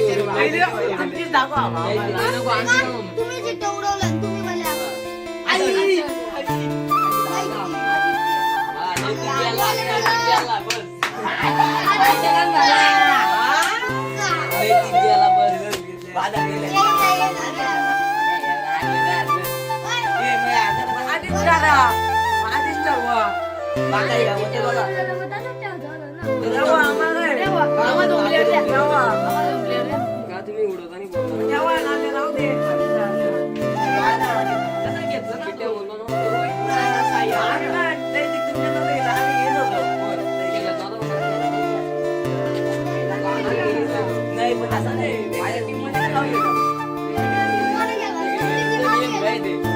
तुमचीच दाखवा आम्हाला. तुम्ही जिथं उडवलं तुम्ही मला आई. आधीच करा. आधीच ठरवा. बाका या, होते बघा. ठरवा आम्हाला. 왜 보다 선을 왜 이렇게 못해요? 빠르게 가. 선생님 빠르게.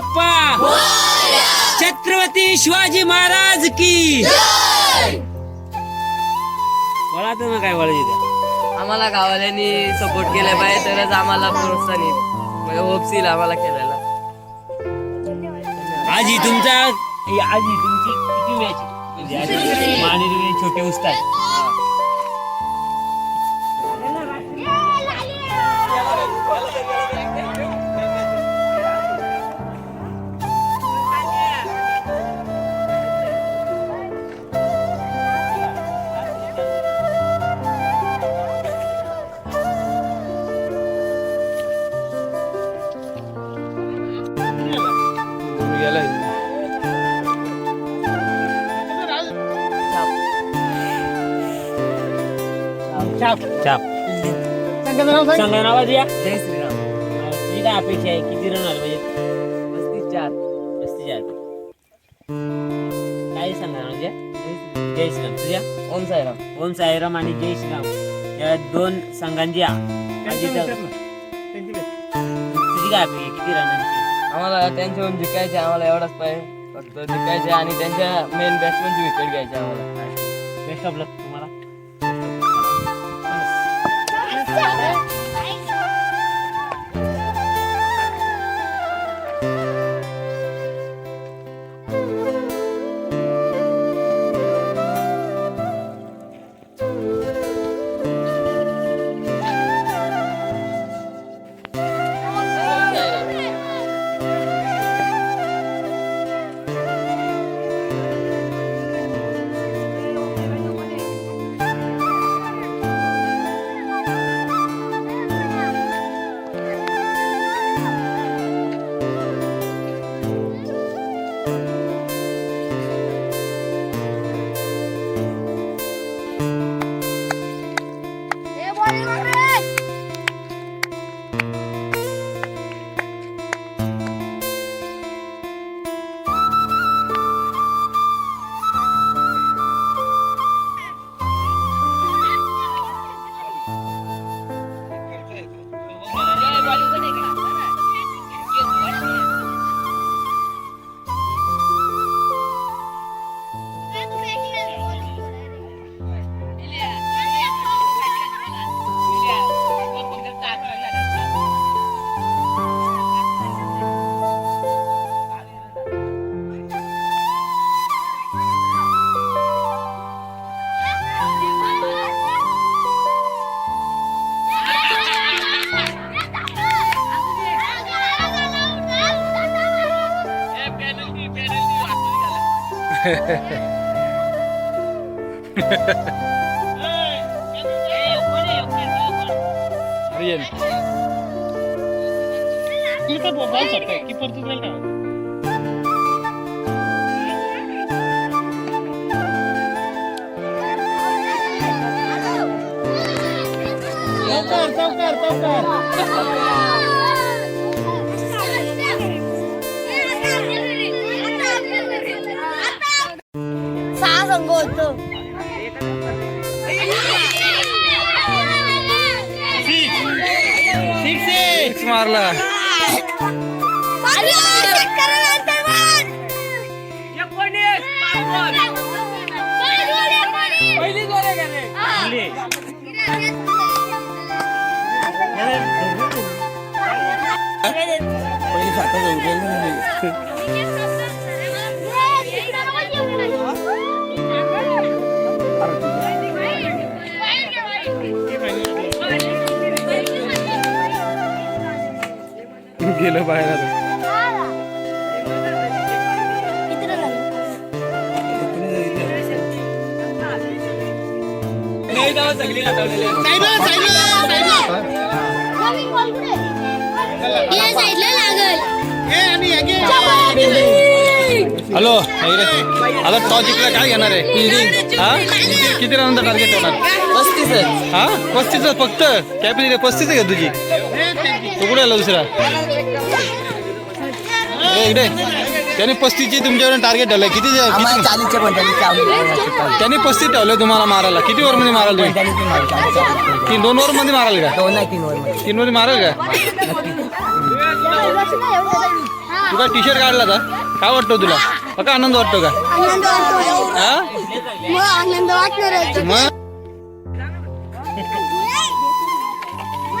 बाप्पा. छत्रपती शिवाजी महाराज की. बोला तर काय बोलायचे आम्हाला गावाल्यांनी सपोर्ट केला पाहिजे तरच आम्हाला प्रोत्साहन येईल. म्हणजे होप्स येईल आम्हाला खेळायला. आजी तुमचा आजी तुमची किती मॅच मानेरी छोटे उस्ताद. छाप छाप सांगा. नावाज या. जय श्रीराम. तुझी काय अपेक्षा आहे किती रन आले म्हणजे पस्तीस चार. पस्तीस आठ काय सांगा म्हणजे? जय श्रीराम. तुझ्या? ओम साईराम. ओम साईराम आणि जय श्रीराम. या दोन संघांची आजी तुझी काय अपेक्षा? किती रनांची आम्हाला त्यांच्याहून जिंकायचे आम्हाला एवढाच पाहिजे. फक्त जिंकायचे आणि त्यांच्या मेन बॅट्समॅनची विकेट घ्यायची आम्हाला. Best of luck brother with a सहा संघ होतो सिक्स मारला पहिली गोल आहे. का रे? पहिली. पहिली साताचा उचल म्हणजे गेलं बाहेर. आता. नाही तेव्हा सगळी लटवलेली आहे. या साईडला लागल हॅलो इकडे. आता टॉस जिंकला काय घेणार आहे फिल्डिंग हा किती- किती रनचा टार्गेट होणार पस्तीस हा? पस्तीस फक्त. कॅपिटल पस्तीस आहे का तुझी. तू कुठे आला दुसरा. ए, इकडे. त्याने पस्तीसची तुमच्याकडे टार्गेट ठेवलं किती त्याने पस्तीस ठेवलं तुम्हाला मारायला. किती ओव्हरमध्ये माराल तुम्ही तीन दोन ओव्हरमध्ये माराल का? दोन नाही तीन वर तीन मध्ये माराल का? तू काय टी शर्ट काढला का काय वाटतं तुला? का आनंद वाटतो का? आनंद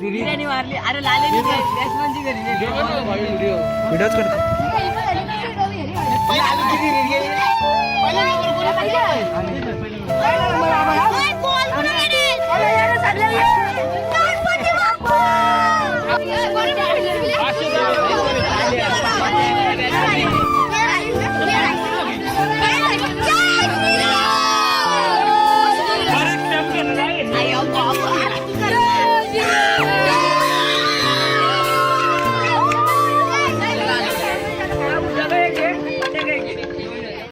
बिर्याणी मारली अरे घरी व्हिडिओच करतो. Yeah.